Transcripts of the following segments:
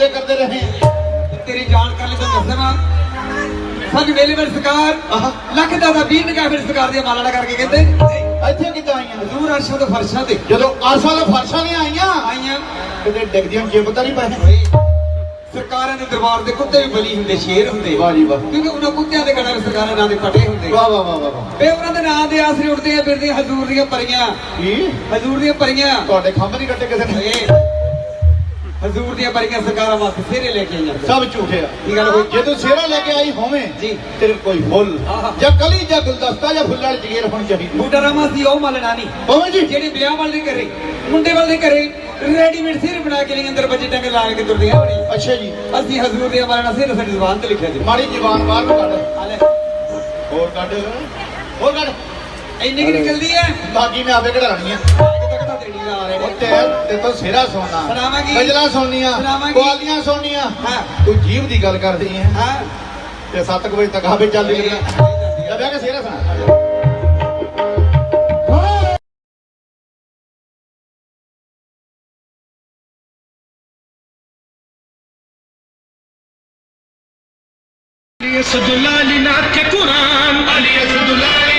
ਸੌਦੇ ਕਰਦੇ ਰਹੇ। ਤੇਰੀ ਜਾਣਕਾਰੀ ਤੋਂ ਦੱਸਣਾ ਸਾਨੂੰ ਵੇਲੇ ਵੇਲੇ ਸਰਕਾਰ ਲੱਖ ਦਾ ਦਾ 20 ਨਿਗਾਹ ਫਿਰ ਸਰਕਾਰ ਦੀਆਂ ਮਾਲਾਣਾ ਕਰਕੇ ਕਹਿੰਦੇ। ਇੱਥੇ ਕਿੱਦਾਂ ਆਈਆਂ? ਹਜ਼ੂਰ ਅਰਸ਼ਾਂ ਦੇ ਫਰਸ਼ਾਂ ਤੇ। ਜਦੋਂ ਆਰਸਾਂ ਦੇ ਫਰਸ਼ਾਂ ਨੇ ਆਈਆਂ ਆਈਆਂ। ਕਿਤੇ ਡਿੱਗਦੀਆਂ ਜਿੰਬ ਤਾਂ ਨਹੀਂ ਓਏ, ਸਰਕਾਰਾਂ ਦੇ ਦਰਬਾਰ ਦੇ ਕੁੱਤੇ ਵੀ ਬਲੀ ਹੁੰਦੇ ਸ਼ੇਰ ਹੁੰਦੇ। ਵਾਹ ਜੀ ਵਾਹ। ਕਿਉਂਕਿ ਉਹਨਾਂ ਕੁੱਤਿਆਂ ਦੇ ਵਿੱਚ ਸਰਕਾਰਾਂ ਨਾਂ ਦੇ ਪਟੇ ਹੁੰਦੇ। ਵਾਹ ਵਾਹ ਵਾਹ ਵਾਹ ਵੇ ਉਹਨਾਂ ਦੇ ਨਾਂ ਦੇ ਆਸਰੇ ਉੱਠਦੇ ਆ ਫਿਰਦੇ ਹਜ਼ੂਰ ਦੀਆਂ ਪਰੀਆਂ। ਕੀ? ਹਜ਼ੂਰ ਦੀਆਂ ਪਰੀਆਂ। ਤੁਹਾਡੇ ਖੰਭ ਨਹੀਂ ਕੱਟੇ ਕਿਸੇ ਨੇ? ਹਜ਼ੂਰ ਦੀਆਂ ਪਰੀਆਂ ਸਰਕਾਰਾਂ ਵਾਸਤੇ ਸਿਰੇ ਲੈ ਕੇ ਆਈਆਂ ਸਭ ਝੂਠੇ ਆ। ਕੀ ਗੱਲ ਹੋਈ? ਜੇ ਤੂੰ ਸੇਰਾ ਲੈ ਕੇ ਆਈ ਹੋਵੇਂ ਜੀ। ਤੇਰੇ ਕੋਈ ਫੁੱਲ। ਜਾਂ ਕਲੀ ਜਾਂ ਗੁਲਦਸਤਾ ਜਾਂ ਫੁੱਲਾਂ ਵਾਲੀ ਜਗੀਰ ਹੋਣੀ ਚਾਹੀਦੀ। ਬੂਟਾ ਰਾਮਾ ਸੀ ਉਹ ਮਲਣਾ ਨਹੀਂ। ਹੋਵੇਂ ਜੀ। ਜਿਹੜੇ ਵਿਆਹ ਵਾਲੇ ਦੇ ਘਰੇ ਮੁੰਡੇ ਵਾਲੇ ਦੇ ਘਰੇ ਰੈਡੀਮੇਡ ਸਿਰ ਬਣਾ ਕੇ ਲਈ ਅੰਦਰ ਬੱਜੇ ਟੰਗ ਲਾ ਕੇ ਤੁਰਦੀਆਂ ਹੋਣੀ। ਅੱਛਾ ਜੀ। ਅਸੀਂ ਹਜ਼ੂਰ ਦੇ ਮਾਰਨਾ ਸਿਰ ਸਾਡੀ ਜ਼ੁਬਾਨ ਤੇ ਲਿਖਿਆ ਜੀ। ਮਾੜੀ ਜ਼ਬਾਨ ਬਾਹਰ ਨੂੰ ਕੱਢ। ਹੋਰ ਕੱਢ। ਹੋਰ ਕੱਢ। ਇੰਨੀ ਕਿ ਨਿਕਲਦੀ ਹੈ। ਬਾਕੀ ਮੈਂ ਆਪੇ ਕਢਾਣੀ ਆ। ਉੱਤੇ ਤੇ ਤੋਂ ਸਿਰਾ ਸੋਨਾ। ਸੁਣਾਵਾਂਗੀ। ਗਜਲਾ ਸੋਨੀਆਂ ਸੁਣਾਵਾਂਗੀ। ਕੁਆਲੀਆਂ ਸੋਨੀਆਂ। ਹਾਂ। ਤੂੰ ਜੀਵ ਦੀ ਗੱਲ ਕਰਦੀ ਹੈ ਹਾਂ। ਤੇ 7 ਵਜੇ ਤੱਕ ਆਵੇ ਚੱਲ ਰਹੀ ਹੈ ਲੱਭਿਆ ਕਿ ਸਿਰਾ ਸੁਣਾ। Ali Esdulali Nath Quran Ali Esdulali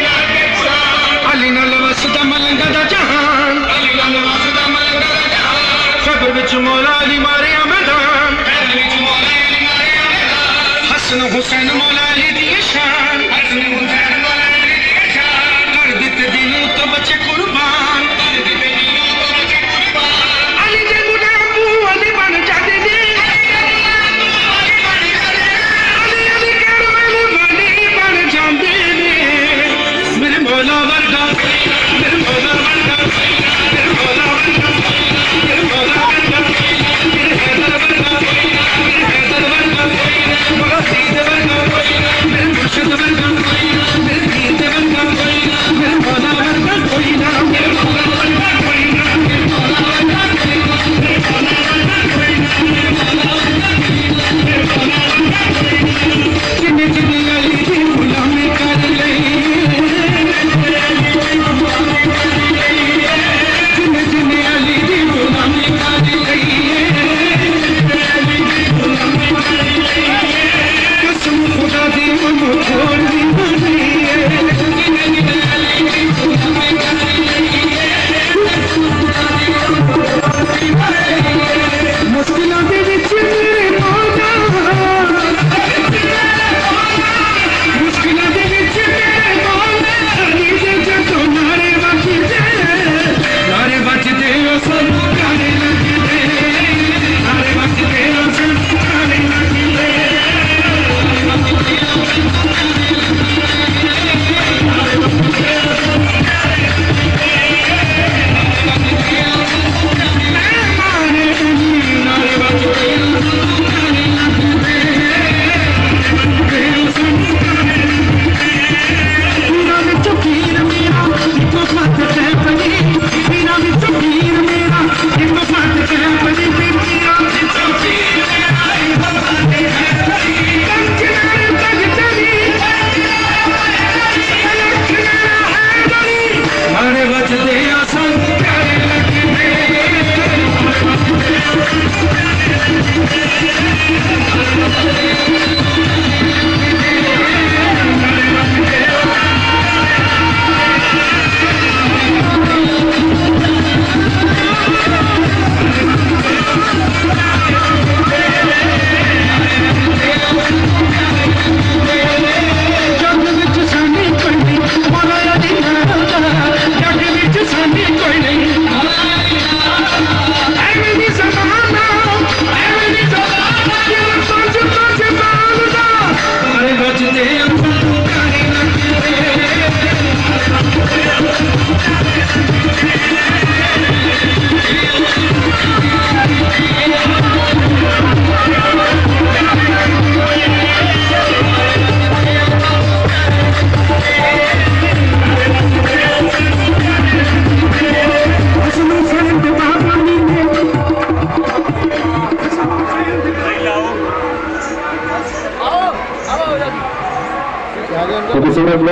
ਦੀ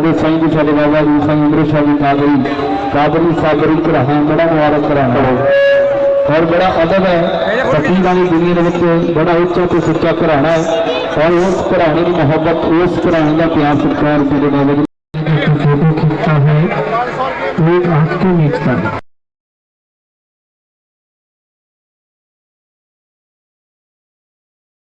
ਸਾਡੇ ਸਾਈਂ ਦੇ ਸਾਡੇ ਬਾਬਾ ਜੀ ਸਾਈਂ ਅੰਮ੍ਰਿਤ ਸ਼ਾਹ ਜੀ ਕਾਦਰੀ ਕਾਦਰੀ ਸਾਬਰੀ ਕਰਾਹਾਂ ਬੜਾ ਮੁਬਾਰਕ ਕਰਾਹਾਂ ਔਰ ਬੜਾ ਅਦਬ ਹੈ। ਫਕੀਰਾਂ ਦੀ ਦੁਨੀਆ ਦੇ ਵਿੱਚ ਬੜਾ ਉੱਚਾ ਤੇ ਸੁੱਚਾ ਘਰਾਣਾ ਹੈ। ਔਰ ਉਸ ਘਰਾਣੇ ਦੀ ਮੁਹੱਬਤ, ਉਸ ਘਰਾਣੇ ਦਾ ਪਿਆਰ ਸਰਕਾਰ ਦੇ ਬਾਬਾ